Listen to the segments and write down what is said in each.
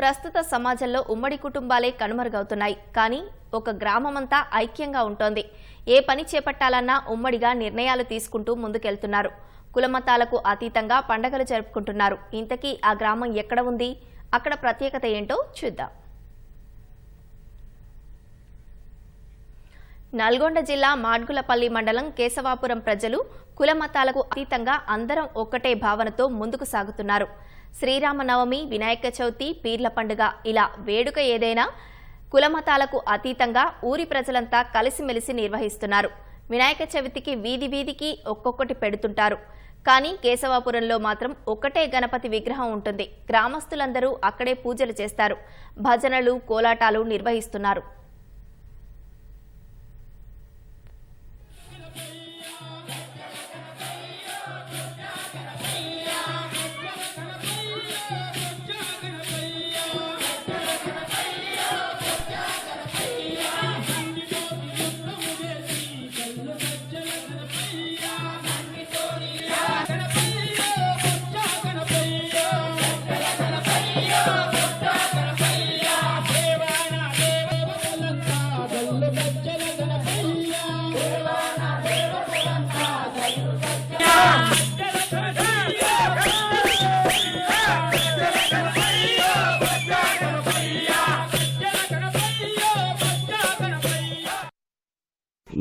ప్రస్తుత సమాజంలో ఉమ్మడి కుటుంబాలే కనుమరుగవుతున్నాయి. కానీ ఒక గ్రామమంతా ఐక్యంగా ఉంటోంది. ఏ పని చేపట్టాలన్నా ఉమ్మడిగా నిర్ణయాలు తీసుకుంటూ ముందుకెళ్తున్నారు. కులమతాలకు అతీతంగా పండగలు జరుపుకుంటున్నారు. ఇంతకీ ఆ గ్రామం ఎక్కడ ఉంది? అక్కడ ప్రత్యేకత ఏంటో చూద్దాం. నల్గొండ జిల్లా మాడ్గులపల్లి మండలం కేశవాపురం ప్రజలు కులమతాలకు అతీతంగా అందరం ఒక్కటే భావనతో ముందుకు సాగుతున్నారు. శ్రీరామనవమి వినాయక చవితి పీర్ల పండుగ ఇలా వేడుక ఏదైనా కులమతాలకు అతీతంగా ఊరి ప్రజలంతా కలిసిమెలిసి నిర్వహిస్తున్నారు. వినాయక చవితికి వీధి వీధికి ఒక్కొక్కటి పెడుతుంటారు. కానీ కేశవాపురంలో మాత్రం ఒక్కటే గణపతి విగ్రహం ఉంటుంది. గ్రామస్తులందరూ అక్కడే పూజలు చేస్తారు. భజనలు కోలాటాలు నిర్వహిస్తున్నారు.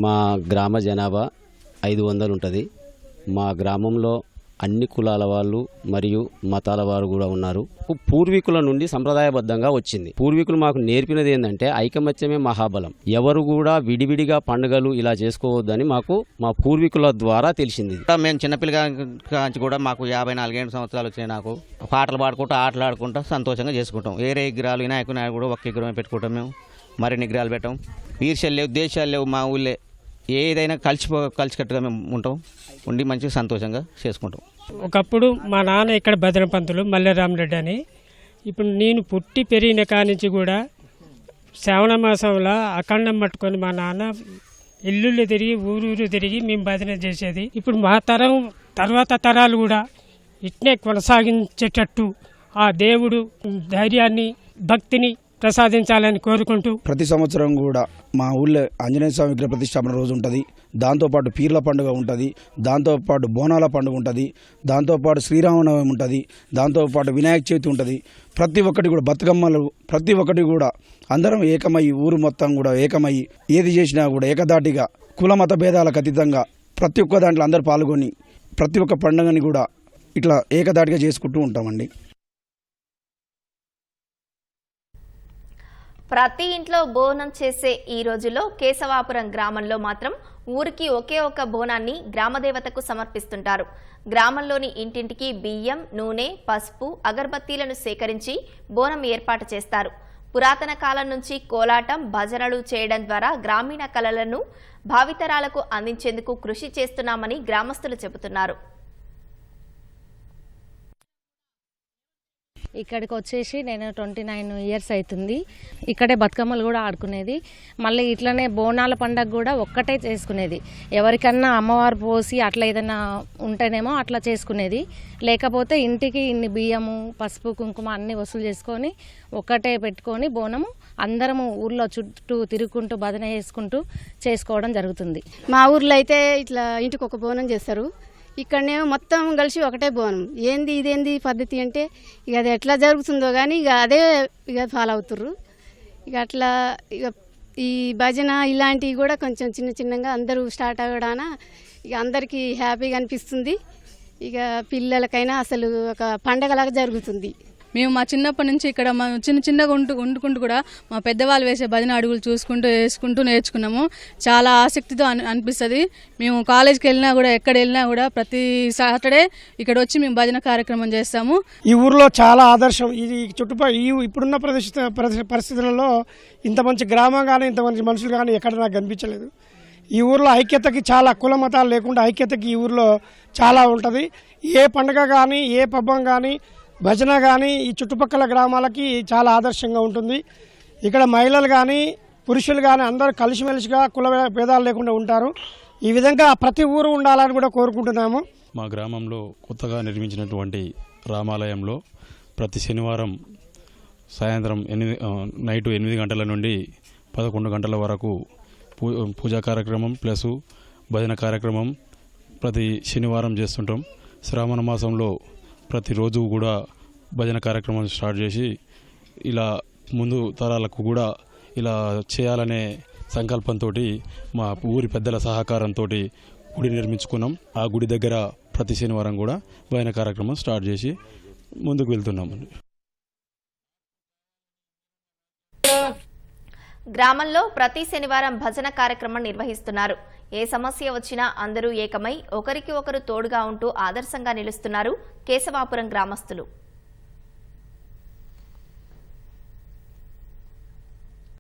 మా గ్రామ జనాభా ఐదు వందలు ఉంటుంది. మా గ్రామంలో అన్ని కులాల వాళ్ళు మరియు మతాల వారు కూడా ఉన్నారు. పూర్వీకుల నుండి సంప్రదాయబద్ధంగా వచ్చింది. పూర్వీకులు మాకు నేర్పినది ఏంటంటే ఐకమత్యమే మహాబలం. ఎవరు కూడా విడివిడిగా పండుగలు ఇలా చేసుకోవద్దని మాకు మా పూర్వీకుల ద్వారా తెలిసింది. మేము చిన్నపిల్లగా నుంచి కూడా మాకు యాభై నాలుగేడు సంవత్సరాలు వచ్చినాయి నాకు. పాటలు పాడుకుంటూ ఆటలు ఆడుకుంటూ సంతోషంగా చేసుకుంటాం. వేరే విగ్రహాలు వినాయకుని నాయకుడు కూడా ఒక్క విగ్రహం పెట్టుకుంటాం మేము. మరిన్ని విగ్రహాలు పెట్టాం. ఈర్ష్యలు లేవు దేశాలు లేవు మా ఊళ్ళే. ఏదైనా కలిసిపో కలిసికట్టుగా మేము ఉంటాం. ఉండి మంచిగా సంతోషంగా చేసుకుంటాం. ఒకప్పుడు మా నాన్న ఇక్కడ భద్రపంతులు మల్లెరామరెడ్డి అని. ఇప్పుడు నేను పుట్టి పెరిగిన కానించి కూడా శ్రావణ మాసంలో అఖండం పట్టుకొని మా నాన్న ఇల్లుళ్ళు తిరిగి ఊరూరు తిరిగి మేము భజన చేసేది. ఇప్పుడు మా తరం తర్వాత తరాలు కూడా ఇట్నే కొనసాగించేటట్టు ఆ దేవుడు ధైర్యాన్ని భక్తిని ప్రసాదించాలని కోరుకుంటూ ప్రతి సంవత్సరం కూడా మా ఊళ్ళో ఆంజనేయ స్వామి విగ్రహ ప్రతిష్టాపన రోజు ఉంటుంది. దాంతోపాటు పీర్ల పండుగ ఉంటుంది. దాంతోపాటు బోనాల పండుగ ఉంటుంది. దాంతోపాటు శ్రీరామనవమి ఉంటుంది. దాంతోపాటు వినాయక చవితి ఉంటుంది. ప్రతి ఒక్కటి కూడా బతుకమ్మలు ప్రతి ఒక్కటి కూడా అందరం ఏకమై ఊరు మొత్తం కూడా ఏకమై ఏది చేసినా కూడా ఏకదాటిగా కుల మత భేదాలకు అతీతంగా ప్రతి ఒక్క దాంట్లో అందరూ పాల్గొని ప్రతి ఒక్క పండుగని కూడా ఇట్లా ఏకదాటిగా చేసుకుంటూ ఉంటామండి. ప్రతి ఇంట్లో బోనం చేసే ఈ రోజుల్లో కేశవాపురం గ్రామంలో మాత్రం ఊరికి ఒకే ఒక బోనాన్ని గ్రామదేవతకు సమర్పిస్తుంటారు. గ్రామంలోని ఇంటింటికి బియ్యం నూనె పసుపు అగరబత్తీలను సేకరించి బోనం ఏర్పాటు చేస్తారు. పురాతన కాలం నుంచి కోలాటం భజనలు చేయడం ద్వారా గ్రామీణ కళలను భావితరాలకు అందించేందుకు కృషి చేస్తున్నామని గ్రామస్తులు చెబుతున్నారు. ఇక్కడికి వచ్చేసి నేను ట్వంటీ నైన్ ఇయర్స్ అవుతుంది ఇక్కడే బతుకమ్మలు కూడా ఆడుకునేది. మళ్ళీ ఇట్లనే బోనాల పండగ కూడా ఒక్కటే చేసుకునేది. ఎవరికన్నా అమ్మవారు పోసి అట్లా ఏదైనా ఉంటేనేమో అట్లా చేసుకునేది. లేకపోతే ఇంటికి ఇన్ని బియ్యము పసుపు కుంకుమ అన్ని వసూలు చేసుకొని ఒక్కటే పెట్టుకొని బోనము అందరము ఊర్లో చుట్టూ తిరుగుకుంటూ బదన చేసుకుంటూ చేసుకోవడం జరుగుతుంది. మా ఊర్లో అయితే ఇట్లా ఇంటికి ఒక బోనం చేస్తారు. ఇక్కడనేమో మొత్తం కలిసి ఒకటే బోనం. ఏంది ఇదేంది పద్ధతి అంటే ఇక అది ఎట్లా జరుగుతుందో కానీ ఇక అదే ఇక ఫాలో అవుతుర్రు. ఇక అట్లా ఇక ఈ భజన ఇలాంటివి కూడా కొంచెం చిన్న చిన్నగా అందరూ స్టార్ట్ అవ్వడాన ఇక అందరికీ హ్యాపీగా అనిపిస్తుంది. ఇక పిల్లలకైనా అసలు ఒక పండగలాగా జరుగుతుంది. మేము మా చిన్నప్పటి నుంచి ఇక్కడ మా చిన్న చిన్నగా ఉంటూ వండుకుంటూ కూడా మా పెద్దవాళ్ళు వేసే భజన అడుగులు చూసుకుంటూ వేసుకుంటూ నేర్చుకున్నాము. చాలా ఆసక్తితో అని అనిపిస్తుంది. మేము కాలేజ్కి వెళ్ళినా కూడా ఎక్కడ వెళ్ళినా కూడా ప్రతి సాటర్డే ఇక్కడ వచ్చి మేము భజన కార్యక్రమం చేస్తాము. ఈ ఊరిలో చాలా ఆదర్శం. ఇది చుట్టుపక్కల ఈ ఇప్పుడున్న ప్రదేశ ప్రదేశ- పరిస్థితులలో ఇంత మంచి గ్రామం కానీ ఇంత మంచి మనుషులు కానీ ఎక్కడ నాకు కనిపించలేదు. ఈ ఊర్లో ఐక్యతకి చాలా కుల మతాలు లేకుండా ఐక్యతకి ఈ ఊర్లో చాలా ఉంటుంది. ఏ పండుగ కానీ ఏ పబ్బం కానీ భజన కానీ ఈ చుట్టుపక్కల గ్రామాలకి చాలా ఆదర్శంగా ఉంటుంది. ఇక్కడ మహిళలు కానీ పురుషులు కానీ అందరూ కలిసిమెలిసిగా కుల భేదాలు లేకుండా ఉంటారు. ఈ విధంగా ప్రతి ఊరు ఉండాలని కూడా కోరుకుంటున్నాము. మా గ్రామంలో కొత్తగా నిర్మించినటువంటి రామాలయంలో ప్రతి శనివారం సాయంత్రం ఎనిమిది నైటు ఎనిమిది గంటల నుండి పదకొండు గంటల వరకు పూ పూజా కార్యక్రమం ప్లస్ భజన కార్యక్రమం ప్రతి శనివారం చేస్తుంటాం. శ్రావణ మాసంలో ప్రతిరోజు కూడా భజన కార్యక్రమం స్టార్ట్ చేసి ఇలా ముందు తరాలకు కూడా ఇలా చేయాలనే సంకల్పంతో మా ఊరి పెద్దల సహకారంతో గుడి నిర్మించుకున్నాం. ఆ గుడి దగ్గర ప్రతి శనివారం కూడా భజన కార్యక్రమం స్టార్ట్ చేసి ముందుకు వెళ్తున్నామండి గ్రామంలో ప్రతి శనివారం భజన కార్యక్రమం నిర్వహిస్తున్నారు. ఏ సమస్య వచ్చినా అందరూ ఏకమై ఒకరికి ఒకరు తోడుగా ఉంటూ ఆదర్శంగా నిలుస్తున్నారు కేశవాపురం గ్రామస్తులు.